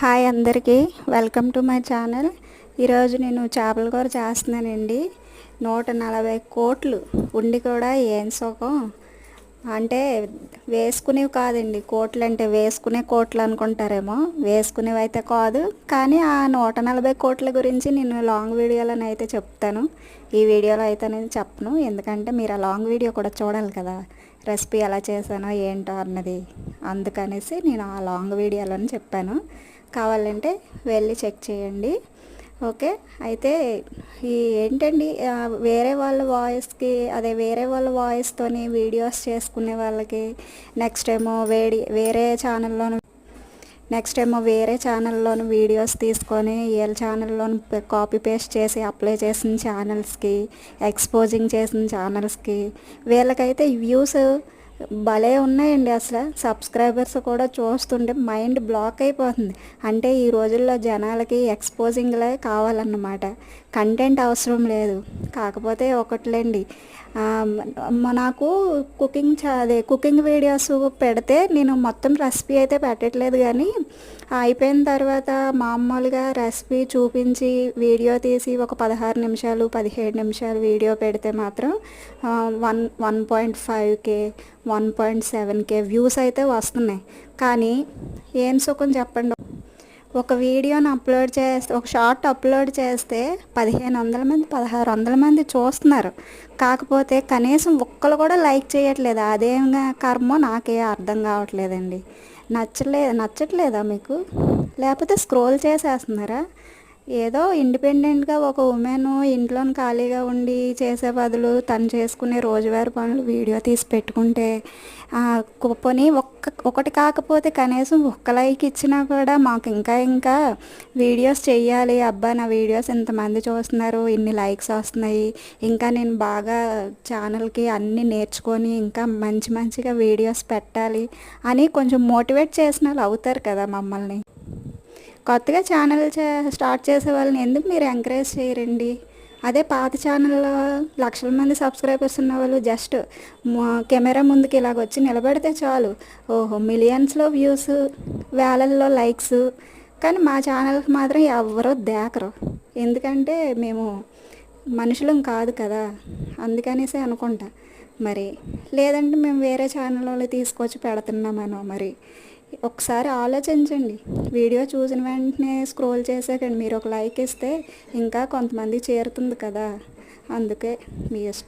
Hi అందరికీ. Welcome to my channel. ఈరోజు నేను చేపల కూర చేస్తున్నానండి. నూట నలభై కోట్లు ఉండి కూడా ఏం సుఖం? అంటే వేసుకునేవి కాదండి. కోట్లు అంటే వేసుకునే కోట్లు అనుకుంటారేమో. వేసుకునేవి అయితే కాదు. కానీ ఆ నూట నలభై కోట్ల గురించి నేను లాంగ్ వీడియోలను అయితే చెప్తాను. ఈ వీడియోలో అయితే నేను చెప్పను. ఎందుకంటే మీరు ఆ లాంగ్ వీడియో కూడా చూడాలి కదా. రెసిపీ ఎలా చేశానో ఏంటో అన్నది. అందుకనేసి నేను ఆ లాంగ్ వీడియోలోనే చెప్పాను. కావాలంటే వెళ్ళి చెక్ చేయండి. ఓకే? అయితే ఈ ఏంటండి వేరే వాళ్ళ వాయిస్కి అదే వేరే వాళ్ళ వాయిస్తోని వీడియోస్ చేసుకునే వాళ్ళకి నెక్స్ట్ ఏమో వేడి వేరే ఛానల్లోను నెక్స్ట్ ఏమో వేరే ఛానల్లోని వీడియోస్ తీసుకొని వీళ్ళ ఛానల్లోని కాపీ పేస్ట్ చేసి అప్లై చేసిన ఛానల్స్కి ఎక్స్పోజింగ్ చేసిన ఛానల్స్కి వీళ్ళకైతే వ్యూస్ భలే ఉన్నాయండి అసలు. సబ్స్క్రైబర్స్ కూడా చూస్తుంటే మైండ్ బ్లాక్ అయిపోతుంది. అంటే ఈ రోజుల్లో జనాలకి ఎక్స్పోజింగ్లే కావాలన్నమాట. కంటెంట్ అవసరం లేదు. కాకపోతే ఒకట్లేండి. నాకు కుకింగ్ అదే కుకింగ్ వీడియోస్ పెడితే నేను మొత్తం రెసిపీ అయితే పెట్టట్లేదు కానీ అయిపోయిన తర్వాత మామూలుగా రెసిపీ చూపించి వీడియో తీసి ఒక పదహారు నిమిషాలు పదిహేడు నిమిషాలు వీడియో పెడితే మాత్రం one one point five K one point seven K views అయితే వస్తున్నాయి. కానీ ఏం సుఖం చెప్పండి. ఒక వీడియోని అప్లోడ్ చేస్తే ఒక షార్ట్ అప్లోడ్ చేస్తే పదిహేను వందల మంది పదహారు వందల మంది చూస్తున్నారు. కాకపోతే కనీసం ఒక్కరు కూడా లైక్ చేయట్లేదు. అదేం కర్మో నాకే అర్థం కావట్లేదండి. నచ్చలే నచ్చట్లేదా మీకు? లేకపోతే స్క్రోల్ చేసేస్తున్నారా? ఏదో ఇండిపెండెంట్గా ఒక ఉమెన్ ఇంట్లో ఖాళీగా ఉండి చేసే బదులు తను చేసుకునే రోజువారీ పనులు వీడియో తీసి పెట్టుకుంటే ఆ, పోనీ ఒక్క ఒకటి కాకపోతే కనీసం ఒక్క లైక్ ఇచ్చినా కూడా మాకు ఇంకా ఇంకా వీడియోస్ చెయ్యాలి. అబ్బా నా వీడియోస్ ఇంతమంది చూస్తున్నారు ఇన్ని లైక్స్ వస్తున్నాయి. ఇంకా నేను బాగా ఛానల్కి అన్నీ నేర్చుకొని ఇంకా మంచి మంచిగా వీడియోస్ పెట్టాలి అని కొంచెం మోటివేట్ చేసిన వాళ్ళు అవుతారు కదా మమ్మల్ని. కొత్తగా ఛానల్ చే స్టార్ట్ చేసే వాళ్ళని ఎందుకు మీరు ఎంకరేజ్ చేయరండి? అదే పాత ఛానల్లో లక్షల మంది సబ్స్క్రైబర్స్ ఉన్న వాళ్ళు జస్ట్ కెమెరా ముందుకి ఇలాగ వచ్చి నిలబడితే చాలు. ఓహో మిలియన్స్లో వ్యూస్ వేలల్లో లైక్స్ కానీ మా ఛానల్కి మాత్రం ఎవరో దేకరు. ఎందుకంటే మేము మనుషులం కాదు కదా. అందుకనేసి అనుకుంటా. మరి లేదంటే మేము వేరే ఛానల్లో తీసుకొచ్చి పెడుతున్నామనో మరి. ఒకసారి ఆలోచించండి. వీడియో చూసిన వెంటనే స్క్రోల్ చేసాకండి. మీరు ఒక లైక్ ఇస్తే ఇంకా కొంతమంది చేరుతుంది కదా. అందుకే మీ ఇష్టం.